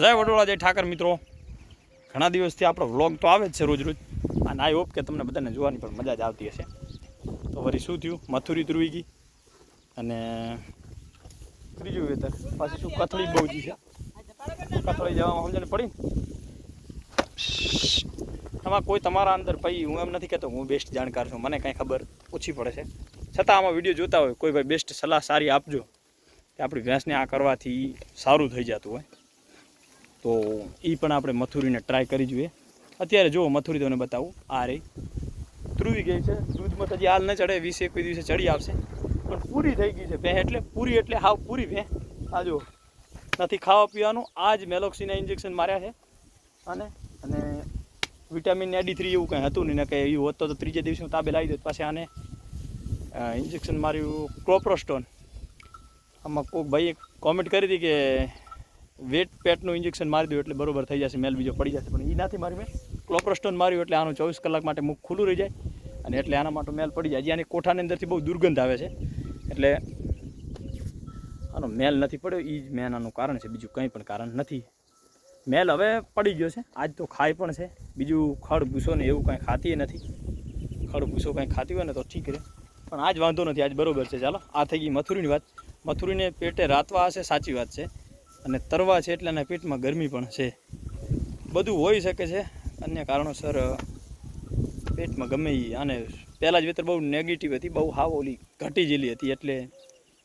જય વડોળા જય ઠાકર મિત્રો. ઘણા દિવસથી આપણો વ્લોગ તો આવે જ છે રોજ રોજ. અને આઈ હોપ કે તમને બધાને જોવાની પણ મજા જ આવતી હશે. તો વળી શું થયું? મથુરી ધ્રુવી ગઈ. અને ત્રીજું વેતર પાછી શું? કથળી બહુ જી છે. કથળી જવામાં સમજણ પડી? આમાં કોઈ તમારા અંદર ભાઈ હું એમ નથી કહેતો, હું બેસ્ટ જાણકાર છું. મને કાંઈ ખબર ઓછી પડે છે. છતાં આમાં વીડિયો જોતા હોય, કોઈ ભાઈ બેસ્ટ સલાહ સારી આપજો. કે આપણી ભેંસને આ કરવાથી સારું થઈ જતું હોય. તો એ પણ આપણે મથુરીને ટ્રાય કરી જોઈએ. અત્યારે જુઓ, મથુરી તમને બતાવું. આ રહી. ધ્રુવી ગઈ છે. દૂધમાં હજી હાલ ન ચડે, વીસ એકવીસ દિવસે ચડી આવશે. પણ પૂરી થઈ ગઈ છે ભે એટલે પૂરી એટલે હાવ પૂરી ભે આ જુઓ. નથી ખાવા પીવાનું. આ જ મેલોક્સીના ઇન્જેક્શન માર્યા છે. અને અને વિટામિન એડી થ્રી એવું કંઈ હતું નહીં, ને કે એવું હોત તો ત્રીજે દિવસે હું તાબે લાવી દઉં પાસે આને ઇન્જેક્શન માર્યું ક્રોપ્રોસ્ટોન આમાં કોઈક ભાઈએ કોમેન્ટ કરી હતી કે વેટ પેટનું ઇન્જેક્શન મારી દઉં એટલે બરોબર થઈ જશે, મેલ બીજો પડી જશે. પણ એ નથી મારી મેં ક્લોપ્રોસ્ટોન માર્યું એટલે આનું ચોવીસ કલાક માટે મુખ ખુલ્લું રહી જાય અને એટલે આના માટે મેલ પડી જાય. આની કોઠાની અંદરથી બહુ દુર્ગંધ આવે છે. એટલે આનો મેલ નથી પડ્યો એ જ મેન આનું કારણ છે. બીજું કંઈ પણ કારણ નથી. મેલ હવે પડી ગયો છે. આજ તો ખાય પણ છે. બીજું ખડ ભૂસો ને એવું કાંઈ ખાતી નથી. ખડ ભૂસો કાંઈ ખાતી હોય ને તો ઠીક રહે. પણ આજ વાંધો નથી. આજ બરોબર છે. ચાલો, આ થઈ ગઈ મથુરીની વાત. મથુરીને પેટે રાતવા હશે, સાચી વાત છે. અને તરવા છે એટલે એના પેટમાં ગરમી પણ છે. બધું હોઈ શકે છે. અન્ય કારણોસર પેટમાં ગમે એ અને પહેલાં જ વેતર બહુ નેગેટિવ હતી, બહુ હાવ ઓલી ઘટી જેલી હતી. એટલે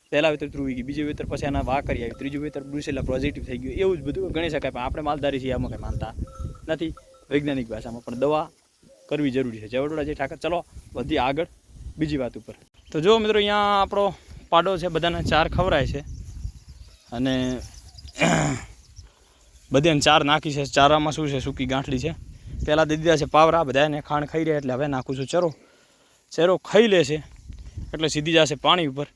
પહેલાં વેતર ધ્રુવી ગઈ. બીજું વેતર પછી આના વાકરી આવી. ત્રીજું વેતર બ્રુસેલા પોઝિટિવ થઈ ગયું. એવું જ બધું ગણી શકાય. પણ આપણે માલધારી છીએ, આમાં કંઈ માનતા નથી. વૈજ્ઞાનિક ભાષામાં પણ દવા કરવી જરૂરી છે. જવડોડા જે ઠાકર. ચલો વધી આગળ બીજી વાત ઉપર. તો જો મિત્રો, અહીંયા આપણો પાડો છે. બધાને ચાર ખવરાય છે. અને બધાને ચાર નાખી છે. ચારામાં શું છે? સૂકી ગાંઠડી છે. પહેલાં દઈ દીધા છે પાવરા બધાને ખાણ ખાઈ રહ્યા એટલે હવે નાખું છું ચરો. ચેરો ખાઈ લે છે. એટલે સીધી જશે પાણી ઉપર.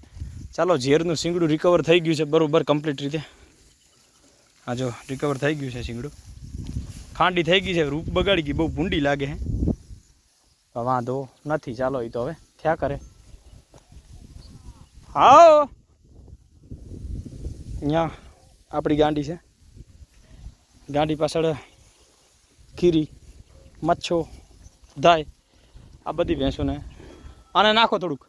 ચાલો, ઝેરનું શીંગડું રિકવર થઈ ગયું છે બરોબર કમ્પ્લીટ રીતે. હા જો રિકવર થઈ ગયું છે શીંગડું. ખાંડી થઈ ગઈ છે, રૂપ બગાડી ગઈ. બહુ ભૂંડી લાગે હે. વાંધો નથી. ચાલો એ તો હવે થયા કરે. હા અહીંયા આપણી ગાંડી છે. ગાંડી પાછળ ખીરી મચ્છો ધાય આ બધી ભેંસોને આને નાખો થોડુંક.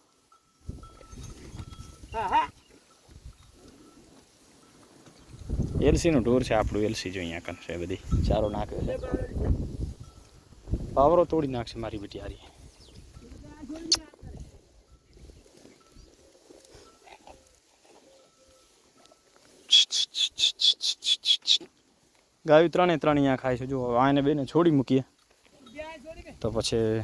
એલસીનું ઢોર છે આપણું એલસી જો અહીંયા કરશે બધી. ચારો નાખે છે. પાવરો તોડી નાખશે મારી બેટી હારી. ગાયું ત્રણે ત્રણ અહીંયા ખાય છે. જો આને બેને છોડી મૂકીએ. તો પછી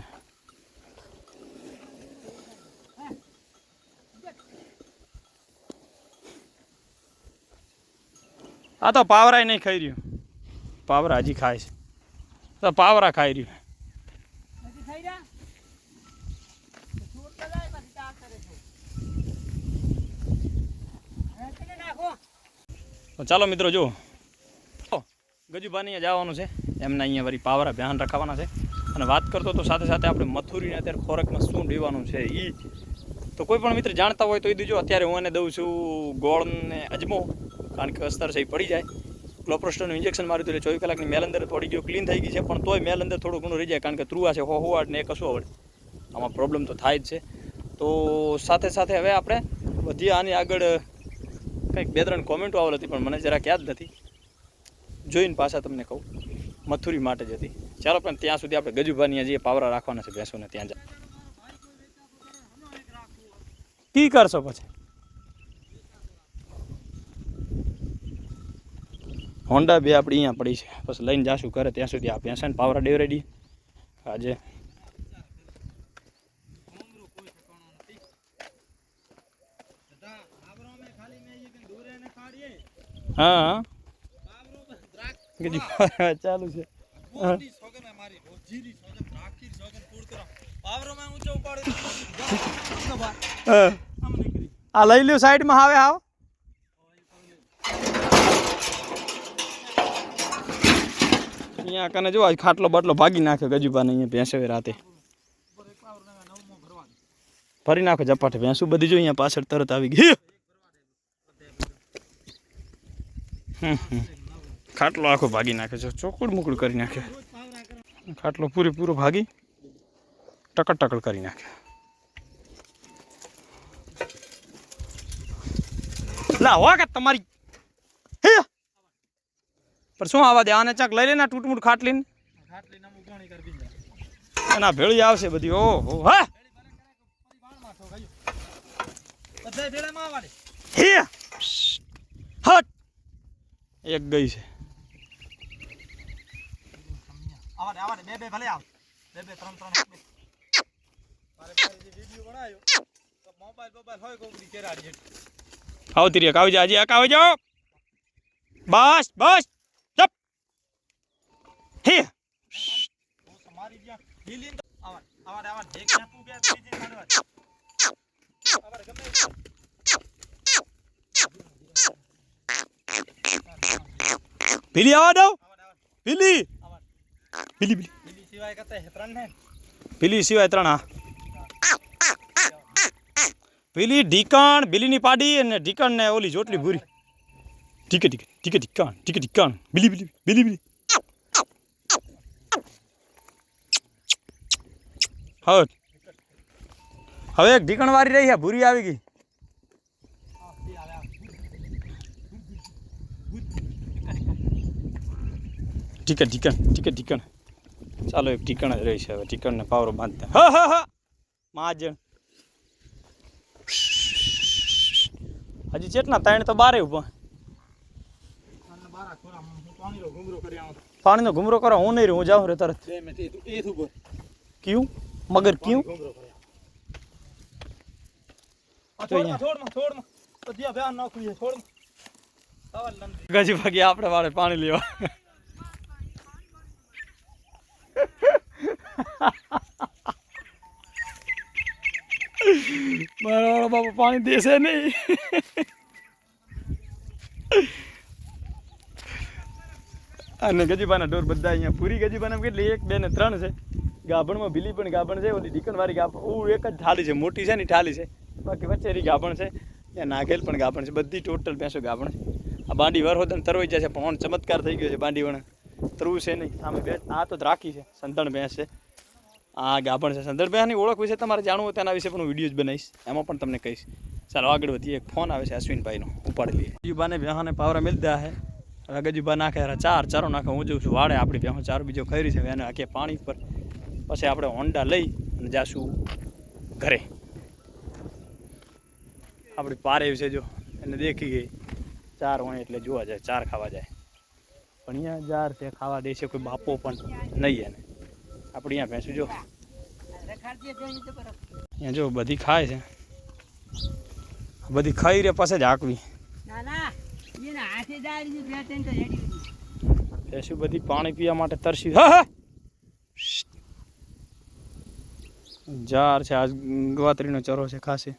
આ તો પાવરાય નહીં ખાઈ રહ્યું. પાવરા હજી ખાય છે. તો પાવરા ખાઈ રહ્યું. ચાલો મિત્રો જો ગજુબાની જવાનું છે. એમને અહીંયા વળી પાવરા ધ્યાન રખાવાના છે. અને વાત કરતો તો સાથે સાથે આપણે મથુરીને અત્યારે ખોરાકમાં શું દેવાનું છે એ તો કોઈ પણ મિત્ર જાણતા હોય તો એ દીજો. અત્યારે હું એને દઉં છું ગોળને અજમો. કારણ કે અસ્તર છે એ પડી જાય. ક્લોપ્રોસ્ટોનું ઇન્જેક્શન માર્યું એટલે ચોવીસ કલાકની મેલ અંદર થોડી ગયો ક્લીન થઈ ગઈ છે. પણ તોય મેલ અંદર થોડું ઘણું રહી જાય કારણ કે ત્રુવા છે, હો હોવાડ ને એ કશું આવડે. આમાં પ્રોબ્લેમ તો થાય જ છે. તો સાથે સાથે હવે આપણે વધી આની આગળ કંઈક બે ત્રણ કોમેન્ટો આવેલ હતી, પણ મને જરાક યાદ નથી. જોઈને પાછા તમને કહું મથુરી માટે જ હતી. ચાલો પણ ત્યાં સુધી આપણે ગજુભાની જે પાવરા રાખવાના છે ભેંસોને ત્યાં જા. કી કરશો પછી. હોન્ડા બે આપણી અહીંયા પડી છે. બસ લઈને જાશું કરે ત્યાં સુધી આ ભેંસાને પાવરા ડેવ રેડી આજે હા. ચાલુ છે. આ લઈ લ્યો સાઈડમાં આવે આવ અહીંયા કને જો ખાટલો બાટલો ભાગી નાખ્યો ગજુબાને અહીંયા ભેંસે રાતે. ફરી નાખો ઝપાટે. ભેંસું બધી જો અહીંયા પાછળ તરત આવી ગઈ. હમ, હમ. ખાટલો આખો ભાગી નાખે છે. ચોકડ મુકડ કરી નાખે. ખાટલો પૂરેપૂરો ભાગી ટકડ ટકડ કરી નાખે. લા, હો કે તમારી. હે? પણ શું આવા દે? આને ચાક લઈ લે ને ટૂટમૂટ ખાટલીને. એના ભેળી આવશે બધી. ઓ હો? હા? હટ. એક ગઈ છે. આવાડે આવાડે બે બે ભલે આવ. બે બે ત્રણ ત્રણ મારે જે વિડિયો બનાવ્યો. તો મોબાઈલ મોબાઈલ હોય કોકડી કેરાડી. આવતી રે કાવજા હજી એક આવી બસ બસ ચપ હે. મારી ગયા લીલી ને તો- આવાડે આવાડે આવાડે જે ક્યાં તું બે ત્રીજી કાઢવા. આવાડે ગમે તે. પીલી આવા પીલી પીલી. પીલી સિવાય કતે ત્રણ ને પીલી સિવાય ત્રણ હા. પીલી ઢીકણ બિલીની પાડી અને ઢીકણ ને ઓલી જોટલી ભૂરી. ઠીક ઠીક ઠીકે ઢીકણ ઠીક ઢીકણ. બિલી બિલી બિલી બિલી. હવે હવે એક ઢીકણ વારી રહી છે ભૂરી આવી ગઈ. ઠીકણ ઢીકણ ઢીકણ ચાલો એક ટીકણ જ રહી છે હવે. ટીકણને પાવરો બાંધતા. હા હા હા. માજણ હજી ચેટલા ત્રણ તો બારે ઊભા પાણીનો ઘૂમરો કરો હું નહીં હું જાઉં રે તરત. કયું? મગર કયું. ગજી ભાગી આપણે વાળે પાણી લેવા. મારો બાપા પાણી દેશે નહીં. અને ગજીબાના ઢોર બધા અહીંયા પૂરી ગજીબાના કેટલી? એક, બે ને ત્રણ છે. ગાભણમાં ભીલી પણ ગાભણ છે, ઓલી ડીકણવાળી ગાભણ ઓ, એક જ થાળી છે, મોટી છે ને થાળી છે. બાકી વચ્ચેની ગાભણ છે, ત્યાં નાગેલ પણ ગાભણ છે, બધી ટોટલ ભેંસો ગાભણ છે. આ બાંડી વરહોદન તરવાઈ જાય છે, પણ ચમત્કાર થઈ ગયો છે બાંડી વણ તરવું છે નહીં, સામે બે આ તો રાખી છે, સંતણ ભેંસ છે. આ ગાભણ છે. સંતણ ઓળખ વિશે તમારે જાણવું હોય તેના વિશે પણ હું વીડિયો જ બનાવીશ. એમાં પણ તમને કહીશ. ચાલો, આગળ વધીએ. એક ફોન આવે છે અશ્વિનભાઈનો. ઉપાડી લઈએ. ગજુબાને ભેહાને પાવરા મિલતા હે હવે ગજુબા નાખે હારા ચાર, ચારો નાખે. હું જોઉં છું વાડે આપણી ભેહો ચાર બીજો ખરી છે. એને આખે પાણી પર પછી આપણે હોન્ડા લઈ અને જાશું ઘરે. આપણી પારે છે જો. એને દેખી ગઈ. ચાર હોય એટલે જોવા જાય, ચાર ખાવા જાય. પણ અહીંયા જાર છે, ખાવા દે છે, કોઈ બાપો પણ નહીં એને. આપણે અહીંયા ભેંસું જો. અહીંયા જો બધી ખાય છે. બધી ખાઈ રે પાસે જ. ભેંસું બધી પાણી પીવા માટે તરસી. જાર છે આજ ગવાતરીનો ચરો છે ખાસે.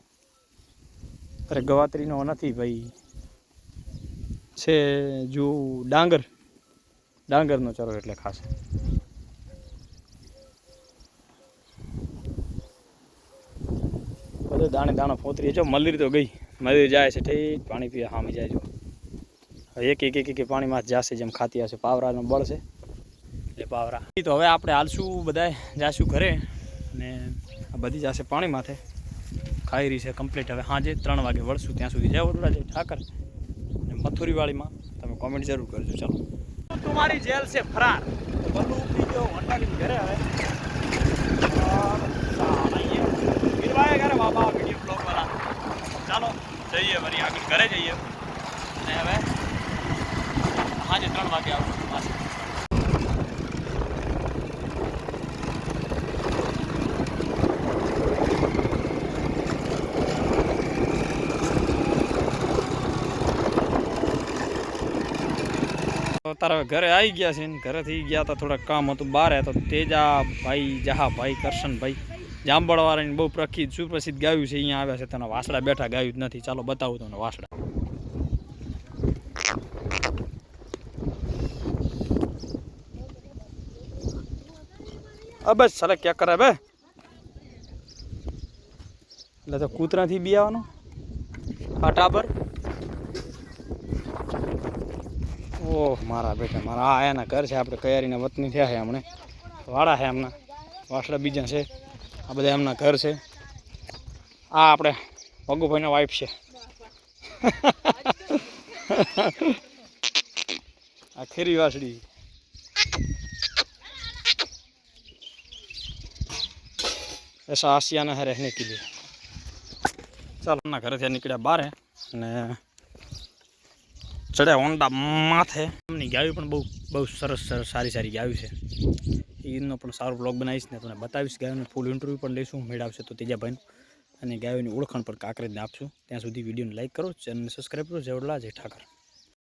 અરે ગવાતરીનો નથી ભાઈ. છે જો ડાંગર. ડાંગરનો ચરો એટલે ખાસે. બધો દાણે દાણો ફોતરી જો મલીર તો ગઈ. મલીર જાય છે. ઠીક પાણી પીવા સામે જાય જો. એક એક એક એક પાણીમાં જશે જેમ ખાતી હશે. પાવરાનો બળ છે. એટલે પાવરા. તો હવે આપણે હાલશું બધાય, જાશું ઘરે. અને આ બધી જશે પાણી માથે. ખાઈ રહી છે કમ્પ્લીટ હવે સાંજે ત્રણ વાગે વળશું. ત્યાં સુધી જય વડોદરા, જય ઠાકર. અને મથુરીવાળીમાં તમે કોમેન્ટ જરૂર કરજો. ચાલો. તમારી જેલ છે ફરાર. બધું ઉપડી ગયો ઘરે હવે બાબા વીડિયો બ્લોગ વાળા. ચાલો, જઈએ વળી આગળ, ઘરે જઈએ. અને હવે સાંજે ત્રણ વાગે આવું. પાછું તારા ઘરે આવી ગયા છે ને? ઘરેથી ગયા હતા, થોડાક કામ હતું, બહાર તો તેજા ભાઈ જહા ભાઈ કરશનભાઈ. જાંબળવાળાની બહુ પ્રખ્યાત સુપ્રસિદ્ધ ગાયું છે, અહીંયા આવ્યા છે. તને વાસડા બેઠા ગાયું જ નથી. ચાલો બતાવું તમને વાસડા અબે સલે ક્યાં કરે બે એટલે તો કૂતરાથી બી આવવાનું. આ ઓહ, મારા બેટા, મારા આ એના ઘર છે. આપણે કયારીના વતની થયા છે હમણે. વાડા છે હમણાં. વાસડા બીજા છે. આ બધા એમના ઘર છે. આ આપણે ભગુભાઈના વાઈફ છે. આ ખેરી વાસડી એસા આસિયાના હે રહેને કે લીએ એમના ઘરેથી નીકળ્યા બહાર અને ચડ્યા ઓંડા માથે. એમની ગાયું પણ બહુ બહુ સરસ સરસ, સારી સારી ગાયું છે. એનો પણ સારો બ્લોગ બનાવીશ ને તમને બતાવીશ. ગાયોને ફૂલ ઇન્ટરવ્યૂ પણ લઈશું, મેળવશે તો તેજાભાઈનું. અને ગાયોની ઓળખાણ પણ કાંકરેજને આપશું. ત્યાં સુધી વિડીયોને લાઇક કરો ચેનલને સબસ્ક્રાઈબ કરો. જવડલા જય ઠાકર.